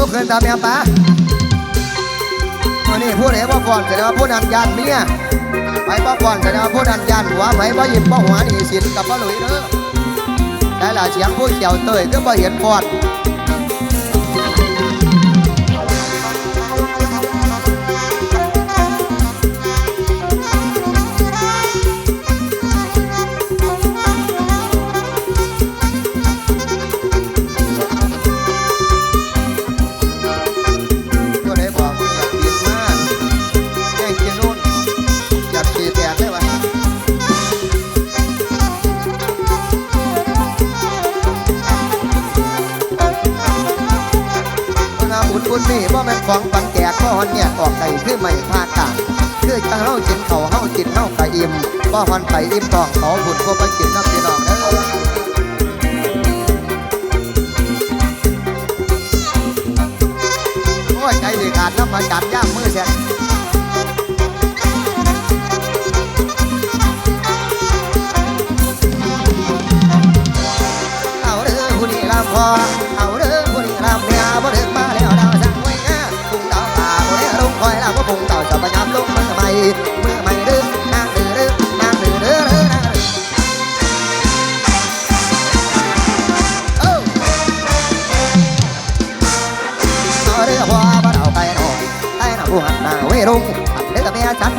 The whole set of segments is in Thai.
ลุกขึ้นตามแม่ป้าวันนี้ผู้ใดบ่ก่อนแสดงว่าพูดอันยันเมียไปบ่ก่อนแสดงว่าพูดอันยันหัวไปบ่หยิบบ่หัวนี่สินกับบ่หลุยเด้อได้ละเสียงผู้เขียวเตยก็บ่เห็นฟอน มก็ฮอนไปอิ่มตองเขาบุญก็ไปกินน้ำพี่น้องเด้อโอ้ยใจดีขาดน้ำมาจัดย่างมือแสน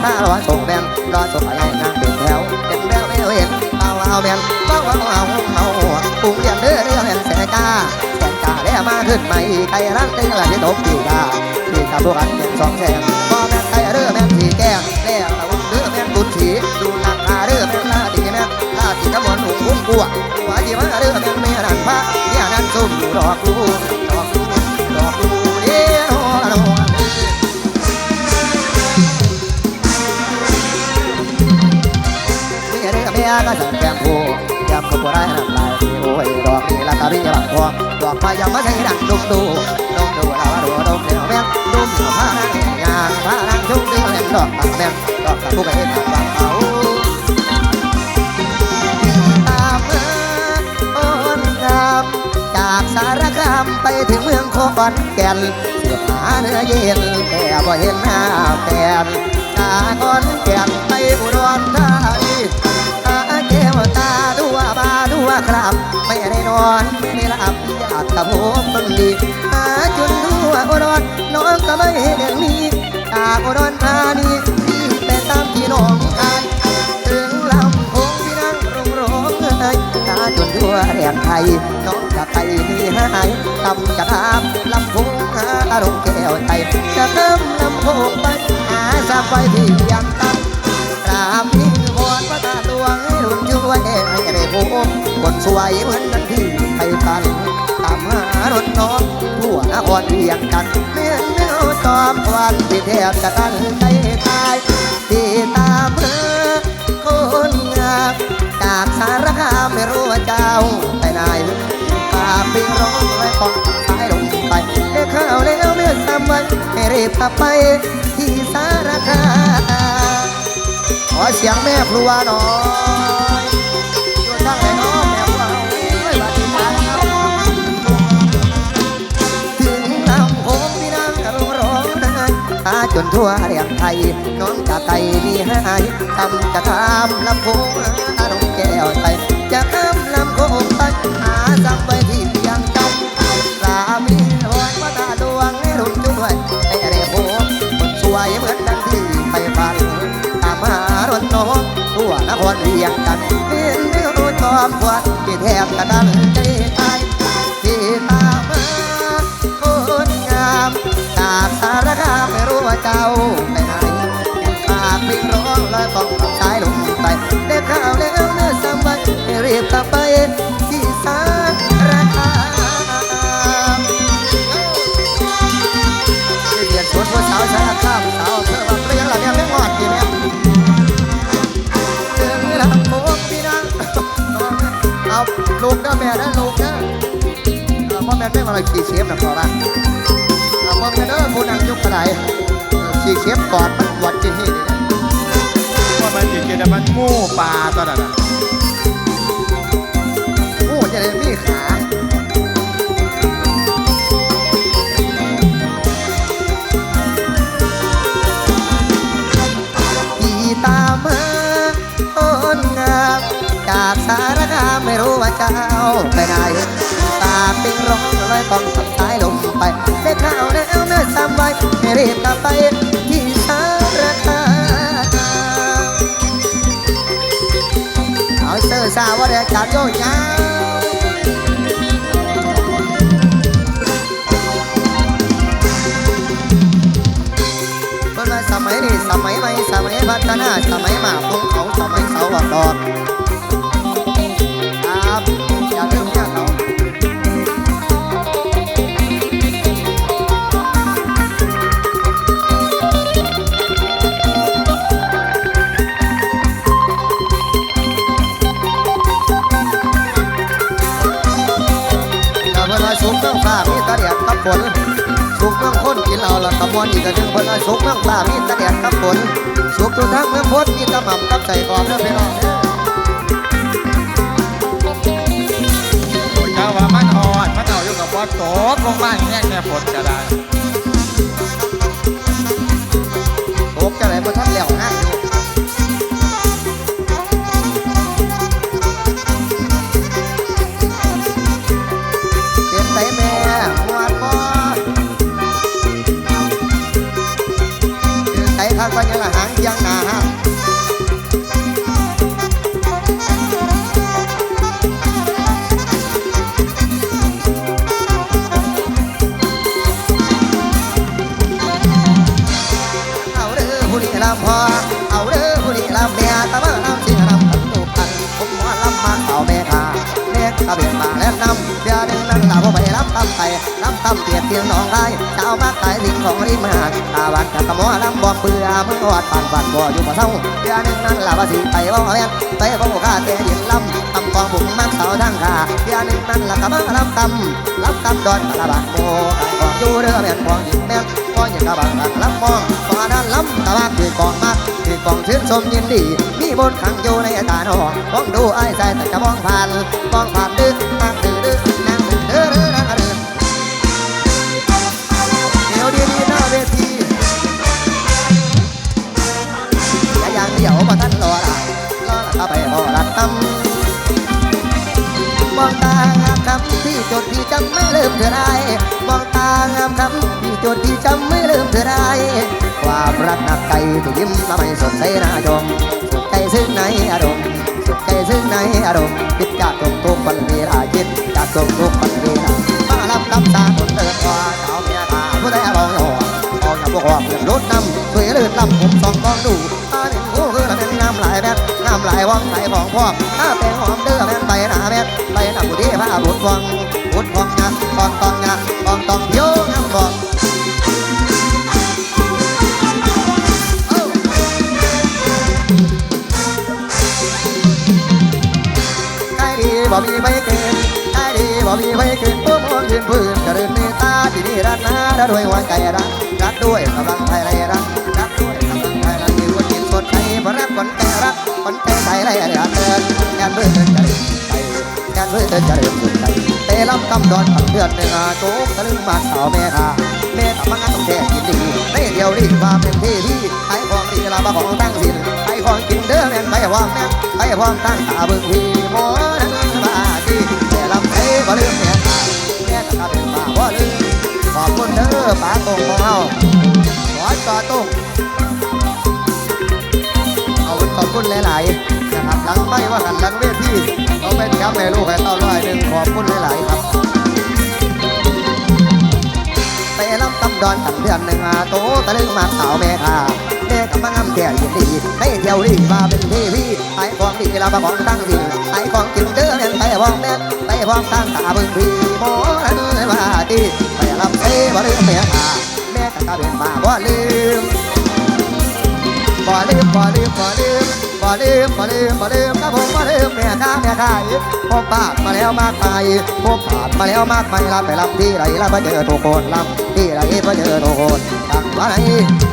กับเมียจัดมารอส่งแบนรอส่งไปให้นางเดินแถวเป็นแววไม่เห็นเอาเอาแมนเอาเอาเอาเอาปุงเรียนเด้อเด้อแม่นแสกาแสกาแล้วมาขึ้นใหม่ไก่รักเด้อละที่ตกอยู่ดาที่กับพวกอันเป็นสองแสนพ่อแม่นไก่เด้อแม่นสีแก้งแล้วระวังเด้อแม่นบุญสีดูหนักตาเด้อแม่นลาดีแม่นลาดีน้ำมันหุ่นหุ่นกัวว่าจีมาเด้อแม่นเมียนันพระเนี่ยนั่นซุ่มอยู่ดอก ละกะพี่บังทองดอกไม้ยังไม่ใช่ดังดุมดูดุมดูเราวาดูดุมเดียวแม่ดุมเดียวผ้านั่งงานผ้านั่งชุ่มเดียวแม่ดอกตังแม่ดอกตะผู้ก็เห็นทางเขาตามเมาโอนงามจากสารคามไปถึงเมืองโคอนแก่นเสียหาเนื้อเย็นแต่บ่เห็นหน้าแฟนจากคอนแก่นไปอุดรธานีตาแก้วตา ดัวบาดัวครับ ไม่ได้นอนไม่หลับอยากกับผมมึงดีหาจนดัวอุดรน้องก็ไม่เห็นมีจาอุดรธานีที่แต่ตามที่น้องอายถึงลำโพงที่นั่งร้องร้องไห้ตาจนดัวแดงไทยน้องจะไปนี่หายทำจะทำลำโพงหาอารมณ์แก้วใจจะเติมลำโพงไปหาสามไฟที่ยังตั้งกราบินพระตาห ลวงให้หนุนช่วยให้ได้พบคนสวยเหมือนนั้นที่ใครกันตามหารถน้องทั่วนครเวียงกันเมื่อเนื้อตอมวันที่แทบจะตั้งใจตายที่ตามเมื่อคนงามจากสารคามไม่รู้ว่าเจ้าไปไหนปากพิงร้องไว้ปองสายลงไปได้ข้าวแล้วเมื่อสามวันให้รีบกลับไปที่สารคาม ขอเสียงแม่ครัวหน่อยอยู่ทางไหนเน้องแม่ครัวเอ้ยสวัสดีครับถึงลำโพงพี่นางกระร้องไห้ตาจนทั่วเรียงไทย น้องจะไก่มีหายทำจะทำลำโพงหาน้องแก้วไทยจะข้ามลำโพงไปหาสังไป นครเรียงกันเป็นเนื้อจอมควันที่แทบกระดัน เอาลูกนะแม่ได้ลูกนะพ่อแม่ไม่มาเลยขี่เชฟนะพ่อละพ่อแม่เด้อผู้นั่งยุคกระไดขี่เชฟก่อนมันปวดจีนี่นี่นะว่ามันจะกินแต่มันมู่ปลาตอนนั้นมู่จะได้มีขา ตาปิงร้องลอยกองสับสายลมไปได้ข่าวแล้วเมื่อสามไว้ให้รีบกลับไปที่สารคามเอาเสื้อสาวว่าเดี๋ยจับโยกยาวเมื่อสมัยนี้สมัยใหม่สมัยพัฒนาสมัยมากพงเขาสมัยเสาวัดดอก ฝนสุกเมืองคนกินเอาละตะมวนอีกอันหนึ่งเพิ่นว่าสุกเมืองฟ้ามีแตะเดียดกับฝนสุกทุกทางเมืองพดมีแตะหม่ำกับใส่กรอบเด้อพี่น้องเด้อเจ้าว่ามันหอดมันเอาอยู่กับว่าตกลงมาแห้งแน่ฝนก็ได้โอกจะไหนบ่ทันแล้วงานอยู่ ก็ยังละหางยังหนาเอาเด้อผู้นี้ลำพอเอาเด้อผู้นี้ลำเมียตะมาลำสิลำกันตูกันผมหมอลำมาเขาแม่ขาแม่ตะเบียนมาแล้วนำเดียวนึงนั่นลาบ่อไปลำตำไป ลำเตียดเตียงน้องไร่เจ้ามาขายสิ่งของริมหาดตาวันกับกะมอลำบอกเบื่อเมื่อวอดปานปันบ่อยู่บ่เท่าเดี๋ยวนึงนั่นลาบ่สิไปบ่แม่นไปบ่ข้าแต่ยินลำตำกองบุกมักเสาทางขาเดี๋ยวนึงนั่นละกะมาลำตำลำตำดอนตะบานโมของอยู่เด้อแม่นของหญิงแม่นก็ยังกระบังลำมองฟ้าด้านลำตะวันคือกองมักคือกองชื่นชมยินดีมีบนขังอยู่ในตาหนองมองดูไอ้ใจแต่จะมองผ่านมองผ่านดึกมากดื้ำไม่ลืมเธอได้มองตางามคำที่จดที่จำไม่ลืมเธอได้ความรักหนักใจที่ยิ้มทำให้สดใสน้าชมสุขใจซึ่งในอารมณ์สุขใจซึ่งในอารมณ์คิดจากตรงทุกวันเวลาคิดจากตรงทุกวันเวลามารับรับตาคนเดินว่าสาวเมียตาผู้ใดมองหยอกมองอย่าพวกว่าเพื่อนรถนำช่วยเลื่อนลำผมสองมองดูตาหนึ่งหูคือละเป็นงามหลายแบบงามหลายว่องไหลของพ่อถ้าเป็นหอมเด้อแม่นใบหน้าแม่นไปนำบุตรีพาบุตรวัง บุตรวังงานตอนตองงานตอนตองโยงามบอกเอ้าใครดีบ่มีไม่เกินใครดีบ่มีไม่เกินตัวมองยืนพื้นกระดินเมตตาที่นี่รักนารักด้วยหัวใจรักรักด้วยกำลังภายในรักรักด้วยกำลังภายในมีคนกินสดใสเพรักคนแก่รักคนแก่ใจไรอะไรเดินงานเพื่อนจะได้ไปงานเพื่อจะเริ่มสุดใจ ลำกำดอนผันเดือนหนึ่งอาโจ๊กตะลึงมาสาวแม่ค่ะแม่ทำมางานต้องแท้ยินดีในเดียวรีว่าเป็นที่ที่ไอ้ของดีลาบของตั้งสินไอ้ของกินเด้อแม่นไปความแม่นไปความตั้งตาเบิ่งพี่หมอนั้นมาดีแต่ลำเตะบ่ลืมแม่ค่ะแม่ก็เป็นมาบ่าลืมขอบคุณเด้อป้าตรงของเฮาขอจอตรงเอาขอบคุณหลายๆ นะครับหลังไม่ว่าหันหลังเวทีเอาไปแถวแม่ลูกให้เต้าร้อยหนึ่งขอบคุณหลาย ๆ ครับไปลำตำดอนตังเดือนหนึ่งอาโตตะลึงมาสาวแม่ค่ะแม่กับมางำแก่ยินดีให้เที่ยวรีมาเป็นเทวีไอ้ของดีเราของตั้งสิไอ้ของกินเด้อแม่นไปพ้องแม่นไปพ้องตั้งตาบึงพีหมอนั้นว่าดีไปลำเซ่บ่ลืมแม่ค่ะแม่กับตาเป็นมาบ่ลืมบ่ลืมบ่ลืมบ่ลืม บ่ลืมบ่ลืมบ่ลืมครับผมบ่ลืมแม่ค้าแม่ขายพบปาดมาแล้วมากมายพบปาดมาแล้วมากมายรับไปรับที่ไรรับมาเจอทุกคนรับที่ไรมาเจอทุกคนตั้งมาไหน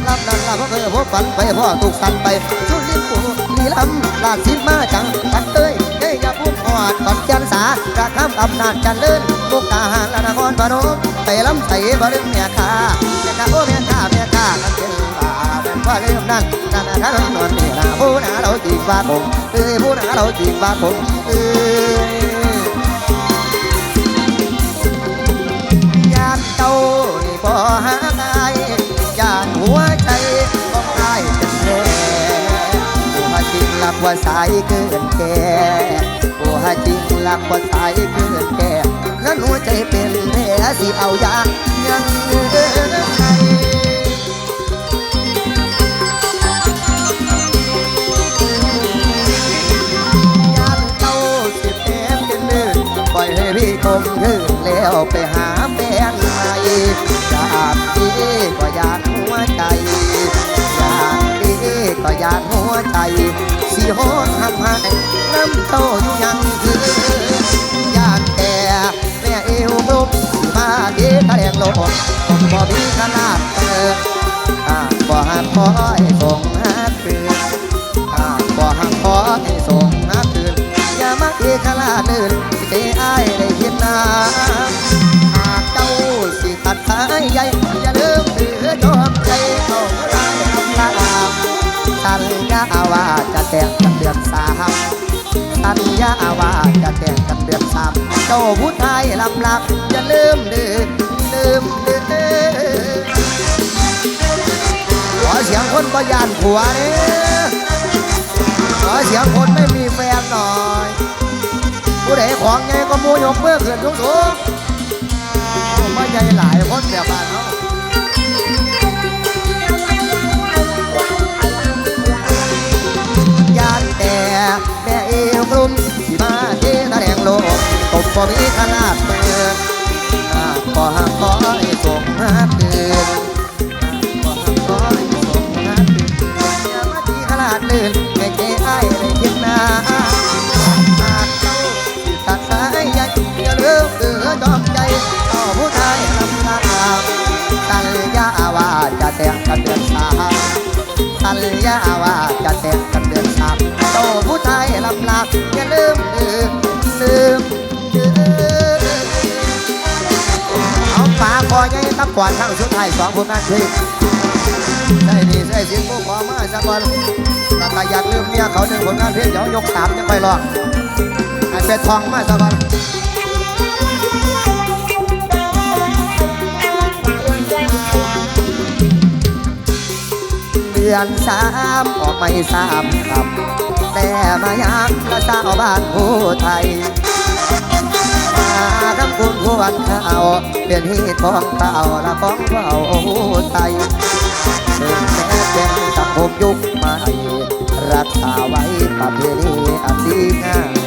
รับนั้นรับก็เคยพบฝันไปพ่อตุกสันไปสุรินปูลีลำลาดสินมาจังกันเต้ยเฮ้ยอย่าพูดหอดก่อนจันสากระข้ามอำนาจจันเลินมุกดาหารและนครพนมไปลำใส่บ่ลืมแม่ค้าแม่ค้าโอ้แม่ค้าแม่ค้ากันเป็นบา ว่าเรื่องนั้นนานาท่านนอนนี่นะผู้นาเราจีบฟ้าผมเออผู้นาเราจีบฟ้าผมเออยามเต้านี่พอหาตายยานหัวใจของตายเป็นแผลว่าจริงหลักว่าสายเกินแก่ว่าจริงหลักว่าสายเกินแก่แล้วหัวใจเป็นแม่สิเอายายังเออ พี่คมคืนแล้วไปหาแฟนใหม่อยากดีก็อยากหัวใจอยากดีก็อยากหัวใจสิโหดทำให้น้ำโตอยู่ยังคืออยากแต่แม่เอวบุบมาดีทะเลงโลกผมบ่มีขนาดเกินอ่าบ่หักคอยส่งหาคืนข้าบ่หักขอให้ส่งหาคืน อย่ามาเอกลาเดินสิเอ้ายได้คิดนนาหากเจ้าสิตัดสายใยอย่าลืมถือจอมใจเขาได้ทำลาสัญญาว่าจะแต่งกันเดือนสามสัญญาว่าจะแต่งกันเดือนสามเจ้าผู้ชายลำลับอย่าลืมเดือลืมเดือขอเสียงคนประยานผัวเนี่ยขอเสียงคนไม่มีแฟนหน่อย ก็มูยกเมื่อขึ้นสูงสูงผมว่าใหญ่หลายคนแบบบ้านเขายานแต่แม่เอวกลุ่มที่มาเทตะแดงโลกตบบ่มีขนาดเปิดอ่าขอหักขอให้ส่งมาคือ กันเดือนสามสัญญาว่าจะแต่งกันเดือนสามโตผู้ชายลำลาอย่าลืมลืมลืมลืมเอาปากคอใหญ่ตะกวาดทั้งสุดไทยสองคนนั้นทีใช่นี่ใช่สิผู้ขอมาสักวันถ้าใครอยากลืมเมียเขาหนึ่งผลงานเพลงเดี๋ยวยกสามจะไปหรองให้เป็นทองมาสักวัน ดือนสามออกไม่สามคำแต่มายามละสาวบ้านผู้ไทยมาทำคุณควรข้าวเป็นฮีตของเต่าละของเบาไทยถึงแม้เป็นสังคมยุคใหม่รักษาไว้ประเพณีอันดีงาม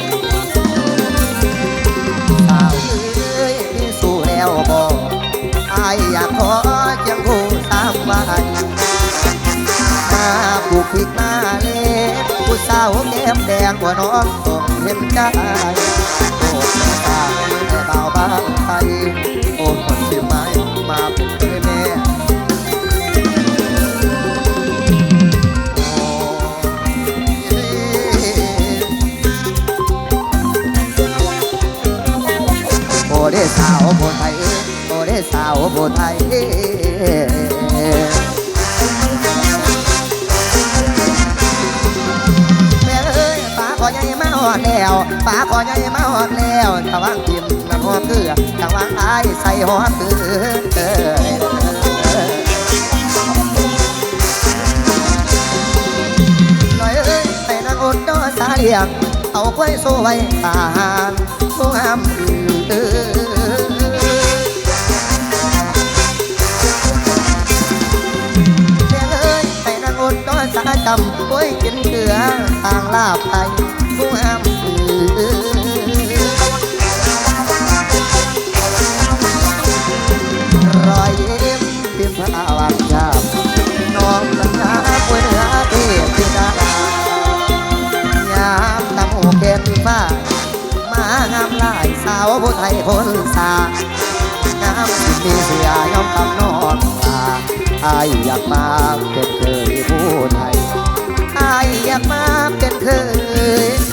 มาปลูกพริกมาเล่ผู้สาวแก้มแดงกว่าน้องต้องเห็นใจโอ้สงสาแต่เบาบางไทยโอ้คนที่ไม่มาเป็นเคยแม่โบเดสาวโบไทยโบเดสาวโบไทย แล้วป้าขอใหญ่มาหอดแล้วตะวังทิมน้ำหอมเกลือตะวังอายใส่หอมเกลือหน่อยเอ้ยไปนางอดดอสาเลียงเอาไว้โซไว้ตาหานผู้งามเอเลี้ยเอ้ยไปนางอดดอสาจำไว้กินเกลือทางลาบไปผู้งาม ไทยคนสางามสิมีเสียยอมคำนอนลาอายอยากมาเป็นเคยผู้ไทยอายอยากมาเป็นเคย